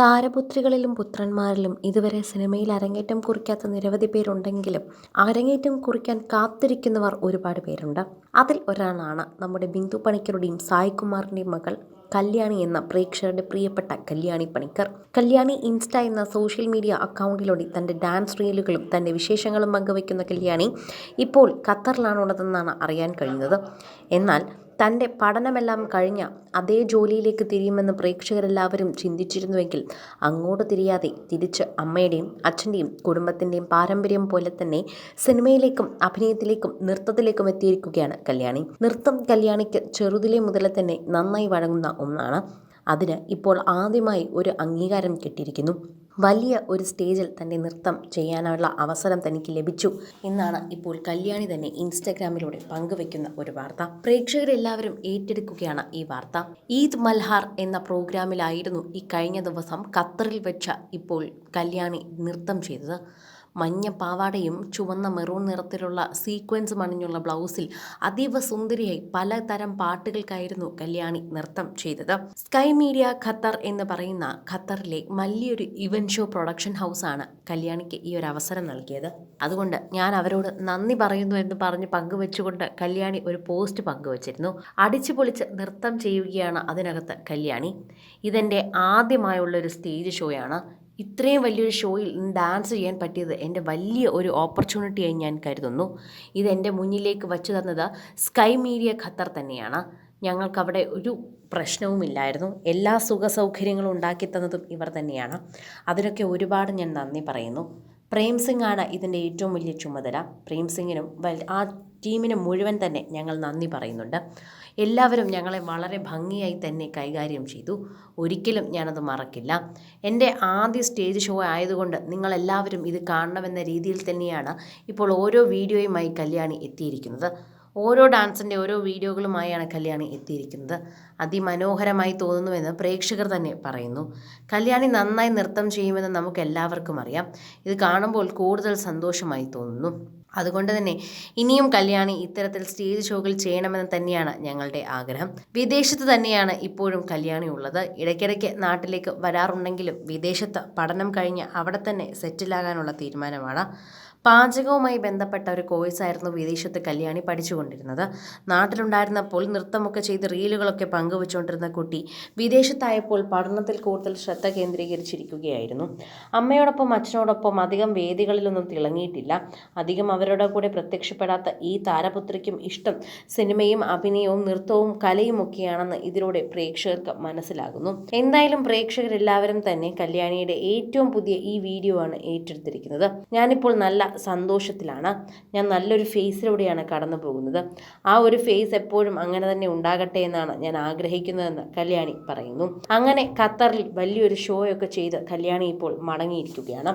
താരപുത്രികളിലും പുത്രന്മാരിലും ഇതുവരെ സിനിമയിൽ അരങ്ങേറ്റം കുറിക്കാത്ത നിരവധി പേരുണ്ടെങ്കിലും അരങ്ങേറ്റം കുറിക്കാൻ കാത്തിരിക്കുന്നവർ ഒരുപാട് പേരുണ്ട്. അതിൽ ഒരാളാണ് നമ്മുടെ ബിന്ദു പണിക്കരുടെയും സായികുമാറിന്റെയും മകൾ കല്യാണി എന്ന പ്രേക്ഷകരുടെ പ്രിയപ്പെട്ട കല്യാണി പണിക്കർ. കല്യാണി ഇൻസ്റ്റ എന്ന സോഷ്യൽ മീഡിയ അക്കൗണ്ടിലൂടെ തന്റെ ഡാൻസ് റീലുകളും തന്റെ വിശേഷങ്ങളും പങ്കുവയ്ക്കുന്ന കല്യാണി ഇപ്പോൾ ഖത്തറിലാണുള്ളതെന്നാണ് അറിയാൻ കഴിയുന്നത്. എന്നാൽ തന്റെ പഠനമെല്ലാം കഴിഞ്ഞ അതേ ജോലിയിലേക്ക് തിരിയുമെന്ന് പ്രേക്ഷകരെല്ലാവരും ചിന്തിച്ചിരുന്നുവെങ്കിൽ അങ്ങോട്ട് തിരിയാതെ തിരിച്ച് അമ്മയുടെയും അച്ഛന്റെയും കുടുംബത്തിന്റെയും പാരമ്പര്യം പോലെ തന്നെ സിനിമയിലേക്കും അഭിനയത്തിലേക്കും നൃത്തത്തിലേക്കും എത്തിയിരിക്കുകയാണ് കല്യാണി. നൃത്തം കല്യാണിക്ക് ചെറുതിലെ മുതലേ തന്നെ നന്നായി വഴങ്ങുന്ന ഒന്നാണ് അതിന് ഇപ്പോൾ ആദ്യമായി ഒരു അംഗീകാരം കിട്ടിയിരിക്കുന്നു. വലിയ ഒരു സ്റ്റേജിൽ തന്റെ നൃത്തം ചെയ്യാനുള്ള അവസരം തനിക്ക് ലഭിച്ചു. എന്നാണ് ഇപ്പോൾ കല്യാണി തന്നെ ഇൻസ്റ്റഗ്രാമിലൂടെ പങ്കുവെക്കുന്ന ഒരു വാർത്ത. പ്രേക്ഷകരെല്ലാവരും ഏറ്റെടുക്കുകയാണ് ഈ വാർത്ത. ഈദ് മൽഹാർ എന്ന പ്രോഗ്രാമിലായിരുന്നു ഈ കഴിഞ്ഞ ദിവസം ഖത്തറിൽ വെച്ച ഇപ്പോൾ കല്യാണി നൃത്തം ചെയ്തത്. മഞ്ഞ പാവാടയും ചുവന്ന മെറൂൺ നിറത്തിലുള്ള സീക്വൻസ് മണിഞ്ഞുള്ള ബ്ലൗസിൽ അതീവ സുന്ദരിയായി പലതരം പാട്ടുകൾക്കായിരുന്നു കല്യാണി നൃത്തം ചെയ്തത്. സ്കൈ മീഡിയ ഖത്തർ എന്ന് പറയുന്ന ഖത്തറിലെ വലിയൊരു ഇവന്റ് ഷോ പ്രൊഡക്ഷൻ ഹൗസാണ് കല്യാണിക്ക് ഈ ഒരു അവസരം നൽകിയത്. അതുകൊണ്ട് ഞാൻ അവരോട് നന്ദി പറയുന്നു എന്ന് പറഞ്ഞ് പങ്കുവെച്ചുകൊണ്ട് കല്യാണി ഒരു പോസ്റ്റ് പങ്കുവച്ചിരുന്നു. അടിച്ചു പൊളിച്ച് നൃത്തം ചെയ്യുകയാണ് അതിനകത്ത് കല്യാണി. ഇതെന്റെ ആദ്യമായുള്ള ഒരു സ്റ്റേജ് ഷോയാണ് ഇത്രയും വലിയൊരു ഷോയിൽ ഡാൻസ് ചെയ്യാൻ പറ്റിയത് എന്റെ വലിയ ഒരു ഓപ്പർച്യൂണിറ്റിയായി ഞാൻ കരുതുന്നു. ഇത് എന്റെ മുന്നിലേക്ക് വച്ചു തന്നത് സ്കൈ മീഡിയ ഖത്തർ തന്നെയാണ്. ഞങ്ങൾക്കവിടെ ഒരു പ്രശ്നവുമില്ലായിരുന്നു. എല്ലാ സുഖ സൗകര്യങ്ങളും ഉണ്ടാക്കി തന്നതും ഇവർ തന്നെയാണ്. അതിനൊക്കെ ഒരുപാട് ഞാൻ നന്ദി പറയുന്നു. പ്രേം സിംഗ് ആണ് ഇതിന്റെ ഏറ്റവും വലിയ ചുമതല. പ്രേം സിംഗിനും ആ ടീമിന് മുഴുവൻ തന്നെ ഞങ്ങൾ നന്ദി പറയുന്നുണ്ട്. എല്ലാവരും ഞങ്ങളെ വളരെ ഭംഗിയായി തന്നെ കൈകാര്യം ചെയ്തു. ഒരിക്കലും ഞാനത് മറക്കില്ല. എന്റെ ആദ്യ സ്റ്റേജ് ഷോ ആയതുകൊണ്ട് നിങ്ങളെല്ലാവരും ഇത് കാണണമെന്ന രീതിയിൽ തന്നെയാണ് ഇപ്പോൾ ഓരോ വീഡിയോയുമായി കല്യാണി എത്തിയിരിക്കുന്നത്. ഓരോ ഡാൻസിന്റെ ഓരോ വീഡിയോകളുമായാണ് കല്യാണി എത്തിയിരിക്കുന്നത്. അതിമനോഹരമായി തോന്നുന്നുവെന്ന് പ്രേക്ഷകർ തന്നെ പറയുന്നു. കല്യാണി നന്നായി നൃത്തം ചെയ്യുമെന്ന് നമുക്ക് എല്ലാവർക്കും അറിയാം. ഇത് കാണുമ്പോൾ കൂടുതൽ സന്തോഷമായി തോന്നുന്നു. അതുകൊണ്ട് തന്നെ ഇനിയും കല്യാണി ഇത്തരത്തിൽ സ്റ്റേജ് ഷോകൾ ചെയ്യണമെന്ന് തന്നെയാണ് ഞങ്ങളുടെ ആഗ്രഹം. വിദേശത്ത് തന്നെയാണ് ഇപ്പോഴും കല്യാണി ഉള്ളത്. ഇടയ്ക്കിടയ്ക്ക് നാട്ടിലേക്ക് വരാറുണ്ടെങ്കിലും വിദേശത്ത് പഠനം കഴിഞ്ഞ് അവിടെ തന്നെ സെറ്റിലാകാനുള്ള തീരുമാനമാണ്. പാചകവുമായി ബന്ധപ്പെട്ട ഒരു കോഴ്സായിരുന്നു വിദേശത്ത് കല്യാണി പഠിച്ചുകൊണ്ടിരുന്നത്. നാട്ടിലുണ്ടായിരുന്നപ്പോൾ നൃത്തമൊക്കെ ചെയ്ത് റീലുകളൊക്കെ പങ്കുവച്ചുകൊണ്ടിരുന്ന കുട്ടി വിദേശത്തായപ്പോൾ പഠനത്തിൽ കൂടുതൽ ശ്രദ്ധ കേന്ദ്രീകരിച്ചിരിക്കുകയായിരുന്നു. അമ്മയോടൊപ്പം അച്ഛനോടൊപ്പം അധികം വേദികളിലൊന്നും തിളങ്ങിയിട്ടില്ല. അധികം അവരുടെ കൂടെ പ്രത്യക്ഷപ്പെടാത്ത ഈ താരപുത്രിക്കും ഇഷ്ടം. സിനിമയും അഭിനയവും നൃത്തവും കലയും ഒക്കെയാണെന്ന് ഇതിലൂടെ പ്രേക്ഷകർക്ക് മനസ്സിലാകുന്നു. എന്തായാലും പ്രേക്ഷകരെല്ലാവരും തന്നെ കല്യാണിയുടെ ഏറ്റവും പുതിയ ഈ വീഡിയോ ആണ് ഏറ്റെടുത്തിരിക്കുന്നത്. ഞാനിപ്പോൾ നല്ല സന്തോഷത്തിലാണ്. ഞാൻ നല്ലൊരു ഫേസിലൂടെയാണ് കടന്നു പോകുന്നത്. ആ ഒരു ഫേസ് എപ്പോഴും അങ്ങനെ തന്നെ ഉണ്ടാകട്ടെ എന്നാണ് ഞാൻ ആഗ്രഹിക്കുന്നതെന്ന് കല്യാണി പറയുന്നു. അങ്ങനെ ഖത്തറിൽ വലിയൊരു ഷോയൊക്കെ ചെയ്ത് കല്യാണി ഇപ്പോൾ മടങ്ങിയിരിക്കുകയാണ്.